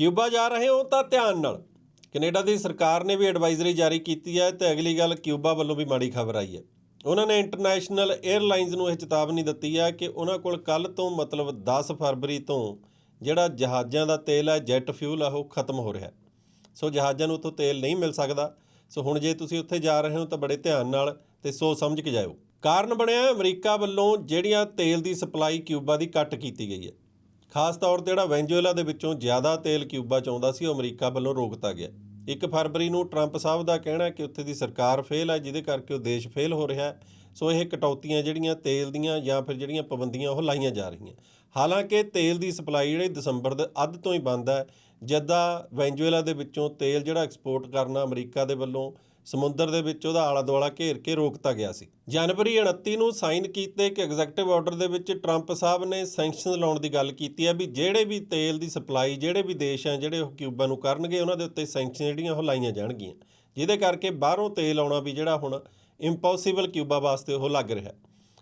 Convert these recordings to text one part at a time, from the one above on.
Cuba ਜਾ ਰਹੇ ਹੋ ਤਾਂ ਧਿਆਨ ਨਾਲ। ਕੈਨੇਡਾ ਦੀ ਸਰਕਾਰ ਨੇ ਵੀ ਐਡਵਾਈਜ਼ਰੀ ਜਾਰੀ ਕੀਤੀ ਹੈ ਤੇ ਅਗਲੀ ਗੱਲ ਕਿਊਬਾ ਵੱਲੋਂ ਵੀ ਮਾੜੀ ਖਬਰ ਆਈ ਹੈ। ਉਹਨਾਂ ਨੇ ਇੰਟਰਨੈਸ਼ਨਲ 에ਅਰਲਾਈਨਸ ਨੂੰ ਇਹ ਚੇਤਾਵਨੀ ਦਿੱਤੀ ਹੈ ਕਿ ਉਹਨਾਂ ਕੋਲ ਕੱਲ ਤੋਂ ਮਤਲਬ 10 ਫਰਵਰੀ ਤੋਂ ਜਿਹੜਾ ਜਹਾਜ਼ਾਂ ਦਾ ਤੇਲ ਹੈ, ਜੈਟ ਫਿਊਲ ਆ, ਉਹ ਖਤਮ ਹੋ ਰਿਹਾ ਸੋ ਜਹਾਜ਼ਾਂ ਨੂੰ ਉੱਥੋਂ ਤੇਲ ਨਹੀਂ ਮਿਲ ਸਕਦਾ। ਸੋ ਹੁਣ ਜੇ ਤੁਸੀਂ ਉੱਥੇ ਜਾ ਰਹੇ ਹੋ ਤਾਂ ਬੜੇ ਧਿਆਨ ਨਾਲ ਤੇ ਸੋਚ ਸਮਝ ਕੇ ਜਾਇਓ। ਕਾਰਨ ਬਣਿਆ ਅਮਰੀਕਾ ਵੱਲੋਂ ਜਿਹੜੀਆਂ ਤੇਲ ਦੀ ਸਪਲਾਈ ਕਿਊਬਾ ਦੀ ਕੱਟ ਕੀਤੀ ਗਈ ਹੈ। ਖਾਸ ਤੌਰ ਤੇ ਜਿਹੜਾ ਵੈਨਜ਼ੂਏਲਾ ਦੇ ਵਿੱਚੋਂ ਜ਼ਿਆਦਾ ਤੇਲ ਕਿਊਬਾ ਚ ਆਉਂਦਾ ਸੀ, ਉਹ ਅਮਰੀਕਾ ਵੱਲੋਂ ਰੋਕਤਾ ਗਿਆ। 1 ਫਰਵਰੀ ਨੂੰ ਟਰੰਪ ਸਾਹਿਬ ਦਾ ਕਹਿਣਾ ਕਿ ਉੱਥੇ ਦੀ ਸਰਕਾਰ ਫੇਲ ਹੈ, ਜਿਹਦੇ ਕਰਕੇ ਉਹ ਦੇਸ਼ ਫੇਲ ਹੋ ਰਿਹਾ ਹੈ। ਸੋ ਇਹ ਕਟੌਤੀਆਂ ਜਿਹੜੀਆਂ ਤੇਲ ਦੀਆਂ ਜਾਂ ਫਿਰ ਜਿਹੜੀਆਂ ਪਾਬੰਦੀਆਂ, ਉਹ ਲਾਈਆਂ ਜਾ ਰਹੀਆਂ। ਹਾਲਾਂਕਿ ਤੇਲ ਦੀ ਸਪਲਾਈ ਜਿਹੜੀ ਦਸੰਬਰ ਦੇ ਅੱਧ ਤੋਂ ਹੀ ਬੰਦ ਹੈ, ਜਦਾਂ ਵੈਨਜ਼ੂਏਲਾ ਦੇ ਵਿੱਚੋਂ ਤੇਲ ਜਿਹੜਾ ਐਕਸਪੋਰਟ ਕਰਨਾ ਅਮਰੀਕਾ ਦੇ ਵੱਲੋਂ ਸਮੁੰਦਰ ਦੇ ਵਿੱਚ ਉਹਦਾ ਆਲਾ ਦੁਆਲਾ ਘੇਰ ਕੇ ਰੋਕਤਾ ਗਿਆ ਸੀ। ਜਨਵਰੀ 29 ਨੂੰ ਸਾਈਨ ਕੀਤੇ ਇੱਕ ਐਗਜ਼ੈਕਟਿਵ ਆਰਡਰ ਦੇ ਵਿੱਚ ਟਰੰਪ ਸਾਹਿਬ ਨੇ ਸੈਂਕਸ਼ਨ ਲਾਉਣ ਦੀ ਗੱਲ ਕੀਤੀ ਹੈ ਵੀ ਜਿਹੜੇ ਵੀ ਤੇਲ ਦੀ ਸਪਲਾਈ ਜਿਹੜੇ ਵੀ ਦੇਸ਼ ਆ ਜਿਹੜੇ ਉਹ ਕਿਊਬਾ ਨੂੰ ਕਰਨਗੇ, ਉਹਨਾਂ ਦੇ ਉੱਤੇ ਸੈਂਕਸ਼ਨ ਜਿਹੜੀਆਂ ਉਹ ਲਾਈਆਂ ਜਾਣਗੀਆਂ। ਜਿਹਦੇ ਕਰਕੇ ਬਾਹਰੋਂ ਤੇਲ ਆਉਣਾ ਵੀ ਜਿਹੜਾ ਹੁਣ ਇੰਪੋਸੀਬਲ ਕਿਊਬਾ ਵਾਸਤੇ ਉਹ ਲੱਗ ਰਿਹਾ।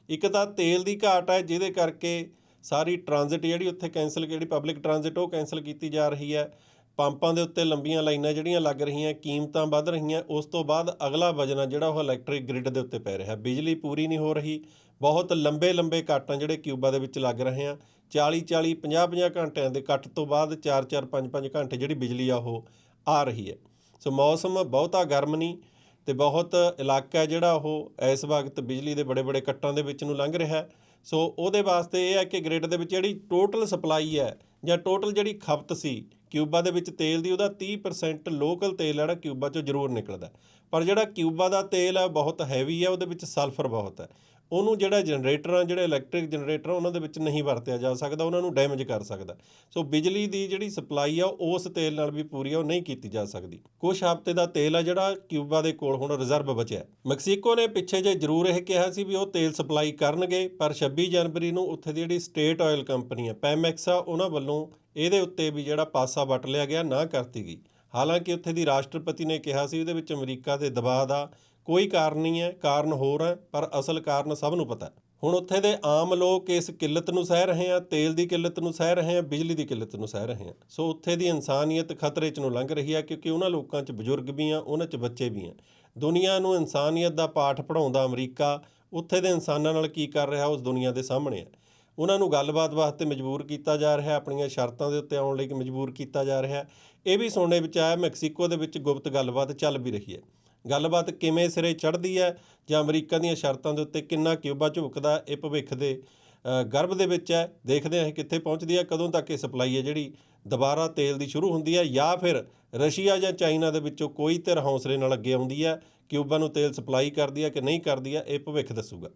ਇੱਕ ਤਾਂ ਤੇਲ ਦੀ ਘਾਟ ਹੈ, ਜਿਹਦੇ ਕਰਕੇ ਸਾਰੀ ਟ੍ਰਾਂਜ਼ਿਟ ਜਿਹੜੀ ਉੱਥੇ ਕੈਂਸਲ ਜਿਹੜੀ ਪਬਲਿਕ ਟ੍ਰਾਂਜ਼ਿਟ ਉਹ ਕੈਂਸਲ ਕੀਤੀ ਜਾ ਰਹੀ ਹੈ। ਪੰਪਾਂ ਦੇ ਉੱਤੇ ਲੰਬੀਆਂ ਲਾਈਨਾਂ ਜਿਹੜੀਆਂ ਲੱਗ ਰਹੀਆਂ, ਕੀਮਤਾਂ ਵੱਧ ਰਹੀਆਂ, ਉਸ ਤੋਂ ਬਾਅਦ ਅਗਲਾ ਵਜਨ ਜਿਹੜਾ ਉਹ ਇਲੈਕਟ੍ਰਿਕ ਗ੍ਰਿਡ ਦੇ ਉੱਤੇ ਪੈ ਰਿਹਾ। ਬਿਜਲੀ ਪੂਰੀ ਨਹੀਂ ਹੋ ਰਹੀ, ਬਹੁਤ ਲੰਬੇ ਲੰਬੇ ਕੱਟ ਆ ਜਿਹੜੇ ਕਿਊਬਾ ਦੇ ਵਿੱਚ ਲੱਗ ਰਹੇ ਆ। 40 40 50 50 ਘੰਟਿਆਂ ਦੇ ਕੱਟ ਤੋਂ ਬਾਅਦ 4 4 5 5 ਘੰਟੇ ਜਿਹੜੀ ਬਿਜਲੀ ਆ ਉਹ ਆ ਰਹੀ ਹੈ। ਸੋ ਮੌਸਮ ਬਹੁਤਾ ਗਰਮ ਨਹੀਂ ਤੇ ਬਹੁਤ ਇਲਾਕਾ ਜਿਹੜਾ ਉਹ ਇਸ ਵਕਤ ਬਿਜਲੀ ਦੇ ਬੜੇ ਬੜੇ ਕੱਟਾਂ ਦੇ ਵਿੱਚ ਨੂੰ ਲੰਘ ਰਿਹਾ। ਹੈ ਸੋ ਉਹਦੇ ਵਾਸਤੇ ਇਹ ਹੈ ਕਿ ਗ੍ਰਿਡ ਦੇ ਵਿੱਚ ਜਿਹੜੀ ਟੋਟਲ ਸਪਲਾਈ ਹੈ ਜਾਂ ਟੋਟਲ ਜਿਹੜੀ ਖਪਤ ਸੀ ਕਿਊਬਾ ਦੇ ਵਿੱਚ ਤੇਲ ਦੀ, ਉਹਦਾ 30% ਲੋਕਲ ਤੇਲ ਜਿਹੜਾ ਕਿਊਬਾ ਚੋਂ ਜ਼ਰੂਰ ਨਿਕਲਦਾ ਪਰ ਜਿਹੜਾ ਕਿਊਬਾ ਦਾ ਤੇਲ ਹੈ ਬਹੁਤ ਹੈਵੀ ਹੈ, ਉਹਦੇ ਵਿੱਚ ਸਲਫਰ ਬਹੁਤ ਹੈ। ਉਹਨੂੰ ਜਿਹੜਾ ਜਨਰੇਟਰ ਆ ਜਿਹੜੇ ਇਲੈਕਟ੍ਰਿਕ ਜਨਰੇਟਰ ਆ, ਉਹਨਾਂ ਦੇ ਵਿੱਚ ਨਹੀਂ ਵਰਤਿਆ ਜਾ ਸਕਦਾ ਉਹਨਾਂ ਨੂੰ ਡੈਮੇਜ ਕਰ ਸਕਦਾ। ਸੋ ਬਿਜਲੀ ਦੀ ਜਿਹੜੀ ਸਪਲਾਈ ਆ ਉਹ ਉਸ ਤੇਲ ਨਾਲ ਵੀ ਪੂਰੀ ਉਹ ਨਹੀਂ ਕੀਤੀ ਜਾ ਸਕਦੀ। ਕੁਝ ਹਫ਼ਤੇ ਦਾ ਤੇਲ ਆ ਜਿਹੜਾ ਕਿਊਬਾ ਦੇ ਕੋਲ ਹੁਣ ਰਿਜ਼ਰਵ ਬਚਿਆ। ਮੈਕਸੀਕੋ ਨੇ ਪਿੱਛੇ ਜੇ ਜ਼ਰੂਰ ਇਹ ਕਿਹਾ ਸੀ ਵੀ ਉਹ ਤੇਲ ਸਪਲਾਈ ਕਰਨਗੇ ਪਰ 26 ਜਨਵਰੀ ਨੂੰ ਉੱਥੇ ਦੀ ਜਿਹੜੀ ਸਟੇਟ ਆਇਲ ਕੰਪਨੀ ਆ ਪੈਮੈਕਸ ਆ ਉਹਨਾਂ ਵੱਲੋਂ ਇਹਦੇ ਉੱਤੇ ਵੀ ਜਿਹੜਾ ਪਾਸਾ ਵੱਟ ਲਿਆ ਗਿਆ ਨਾ ਕਰਤੀ ਗਈ। ਹਾਲਾਂਕਿ ਉੱਥੇ ਦੀ ਰਾਸ਼ਟਰਪਤੀ ਨੇ ਕਿਹਾ ਸੀ ਉਹਦੇ ਵਿੱਚ ਅਮਰੀਕਾ ਦੇ ਦਬਾਅ ਦਾ ਕੋਈ ਕਾਰਨ ਨਹੀਂ ਹੈ, ਕਾਰਨ ਹੋਰ ਹੈ, ਪਰ ਅਸਲ ਕਾਰਨ ਸਭ ਨੂੰ ਪਤਾ ਹੁਣ ਉੱਥੇ ਦੇ ਆਮ ਲੋਕ ਇਸ ਕਿੱਲਤ ਨੂੰ ਸਹਿ ਰਹੇ ਆ, ਤੇਲ ਦੀ ਕਿੱਲਤ ਨੂੰ ਸਹਿ ਰਹੇ ਆ, ਬਿਜਲੀ ਦੀ ਕਿੱਲਤ ਨੂੰ ਸਹਿ ਰਹੇ ਆ। ਸੋ ਉੱਥੇ ਦੀ ਇਨਸਾਨੀਅਤ ਖਤਰੇ 'ਚ ਨੂੰ ਲੰਘ ਰਹੀ ਹੈ ਕਿਉਂਕਿ ਉਹਨਾਂ ਲੋਕਾਂ 'ਚ ਬਜ਼ੁਰਗ ਵੀ ਆ, ਉਹਨਾਂ 'ਚ ਬੱਚੇ ਵੀ ਆ। ਦੁਨੀਆ ਨੂੰ ਇਨਸਾਨੀਅਤ ਦਾ ਪਾਠ ਪੜਾਉਂਦਾ ਅਮਰੀਕਾ, ਉੱਥੇ ਦੇ ਇਨਸਾਨਾਂ ਨਾਲ ਕੀ ਕਰ ਰਿਹਾ, ਉਸ ਦੁਨੀਆ ਦੇ ਸਾਹਮਣੇ ਹੈ ਉਹਨਾਂ ਨੂੰ ਗੱਲਬਾਤ ਵਾਸਤੇ ਮਜਬੂਰ ਕੀਤਾ ਜਾ ਰਿਹਾ, ਆਪਣੀਆਂ ਸ਼ਰਤਾਂ ਦੇ ਉੱਤੇ ਆਉਣ ਲਈ ਮਜਬੂਰ ਕੀਤਾ ਜਾ ਰਿਹਾ। ਇਹ ਵੀ ਸੁਣਨੇ ਵਿੱਚ ਆਇਆ, ਮੈਕਸੀਕੋ ਦੇ ਵਿੱਚ ਗੁਪਤ ਗੱਲਬਾਤ ਚੱਲ ਵੀ ਰਹੀ ਹੈ। ਗੱਲਬਾਤ ਕਿਵੇਂ ਸਿਰੇ ਚੜ੍ਹਦੀ ਹੈ ਜਾਂ ਅਮਰੀਕਾ ਦੀਆਂ ਸ਼ਰਤਾਂ ਦੇ ਉੱਤੇ ਕਿੰਨਾ ਕਿਊਬਾ ਝੁਕਦਾ ਇਹ ਭਵਿੱਖ ਦੇ ਗਰਭ ਦੇ ਵਿੱਚ ਹੈ, ਦੇਖਦੇ ਹਾਂ ਇਹ ਕਿੱਥੇ ਪਹੁੰਚਦੀ ਹੈ, ਕਦੋਂ ਤੱਕ ਇਹ ਸਪਲਾਈ ਹੈ, ਜਿਹੜੀ ਦੁਬਾਰਾ ਤੇਲ ਦੀ ਸ਼ੁਰੂ ਹੁੰਦੀ ਹੈ ਜਾਂ ਫਿਰ ਰਸ਼ੀਆ ਜਾਂ ਚਾਈਨਾ ਦੇ ਵਿੱਚੋਂ ਕੋਈ ਧਿਰ ਹੌਸਲੇ ਨਾਲ ਅੱਗੇ ਆਉਂਦੀ ਹੈ, ਕਿਊਬਾ ਨੂੰ ਤੇਲ ਸਪਲਾਈ ਕਰਦੀ ਹੈ ਕਿ ਨਹੀਂ ਕਰਦੀ ਹੈ, ਇਹ ਭਵਿੱਖ ਦੱਸੂਗਾ।